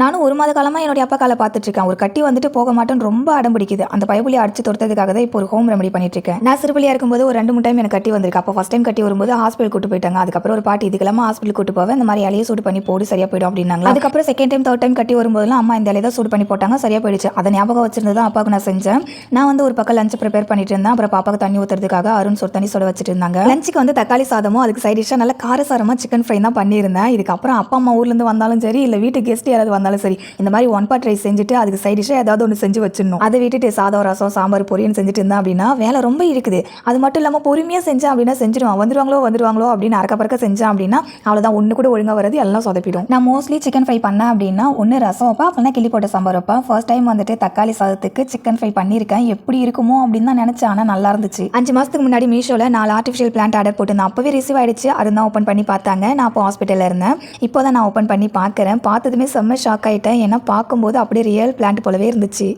நானும் ஒரு மாத காலமாக என்னுடைய அப்பா காலை பார்த்துட்ருக்கேன். ஒரு கட்டி வந்துட்டு போக மாட்டேன்னு ரொம்ப அடம் பிடிக்குது. அந்த பைபுளியை அடிச்சு துரத்ததுக்காக தான் இப்போ ஒரு ஹோம் ரெமடி பண்ணிட்டு இருக்கேன் நான் சிறுபலியாக இருக்கும்போது ஒரு ரெண்டு மூணு டைம் எனக்கு கட்டி வந்திருக்கு. அப்போ ஃபஸ்ட் டைம் கட்டி வரும்போது ஹாஸ்பிட்டல் கூட்டு போயிட்டாங்க. அதுக்கப்புறம் ஒரு பாட்டி இதுக்கெல்லாம் ஹாஸ்பிட்டல் கூட்டு போவேன். இந்த மாதிரி இலையை சூடு பண்ணி போடு சரியாக போயிடும் அப்படின்னாங்க அதுக்கப்புறம் செகண்ட் டைம் தேர்ட் டைம் கட்டி வரும்போதெல்லாம் அம்மா இந்த இலையை தான் சூடு பண்ணி போட்டாங்க. சரியாக போயிடுச்சு. அதை ஞாபகம் வச்சிருந்து தான் அப்பாவுக்கு நான் செஞ்சேன். நான் வந்து ஒரு பக்கம் லஞ்ச் ப்ரிப்பேர் பண்ணிட்டு இருந்தேன். அப்புறம் பாப்பாவுக்கு தண்ணி ஊற்றுறதுக்காக அருண் சொல் தண்ணி சுட வச்சுட்டு இருந்தாங்க. லஞ்சுக்கு வந்து தக்காளி சாதமும் அதுக்கு சைட் டிஷ்ஷாக நல்ல காரசாரமாக சிக்கன் ஃப்ரை தான் பண்ணியிருந்தேன். இதுக்கப்புறம் அப்பா அம்மா ஊர்லேருந்து வந்தாலும் சரி இல்லை வீட்டுக்கு கெஸ்ட் யாராவது இருந்தாலும் சரி இந்த மாதிரி ஒன் பாட் ரைஸ் செஞ்சுட்டு அதுக்கு சைட் டிஷ்ஷாக ஏதாவது ஒன்று செஞ்சு வச்சிடணும். அதை விட்டுட்டு சாதம் ரசம் சாம்பார் பொரியன்னு செஞ்சுட்டு இருந்தேன் அப்படின்னா வேலை ரொம்ப இருக்குது. அது மட்டும் இல்லாமல் பொறுமையாக செஞ்சேன் அப்படின்னா செஞ்சிடுவான் வந்துருவாங்களோ வந்துருவாங்களோ அப்படின்னு அறக்க பறக்க செஞ்சேன் அப்படின்னா அவ்வளோதான் ஒன்று கூட ஒழுங்காக வரது எல்லாம் சொதப்பிடும். நான் மோஸ்ட்லி சிக்கன் ஃப்ரை பண்ணேன் அப்படின்னா ஒன்று ரசம் வைப்பேன் அப்படின்னா கிளி போட்ட சாம்பார் வைப்பேன் ஃபர்ஸ்ட் டைம் வந்துட்டு தக்காளி சாதத்துக்கு சிக்கன் ஃப்ரை பண்ணியிருக்கேன். எப்படி இருக்குமோ அப்படின்னு தான் நினச்சேன் ஆனால் நல்லா இருந்துச்சு. அஞ்சு மாதத்துக்கு முன்னாடி மீஷோவில் நாலு ஆர்டிஃபிஷியல் பிளான்ட் ஆர்டர் போட்டிருந்தேன். அப்போவே ரிசீவ் ஆயிடுச்சு. அதுதான் ஓப்பன் பண்ணி பார்த்தாங்க. நான் அப்போ ஹாஸ்பிட்டலில் இருந்தேன். இப்போ தான் நான் ஓப்பன் பண்ணி பார்க்குறேன். பார்த்ததுமே செம்ம ஷாக் ஆகிட்டேன் ஏன்னா பார்க்கும்போது அப்படியே ரியல் பிளான்ட் போலவே இருந்துச்சு.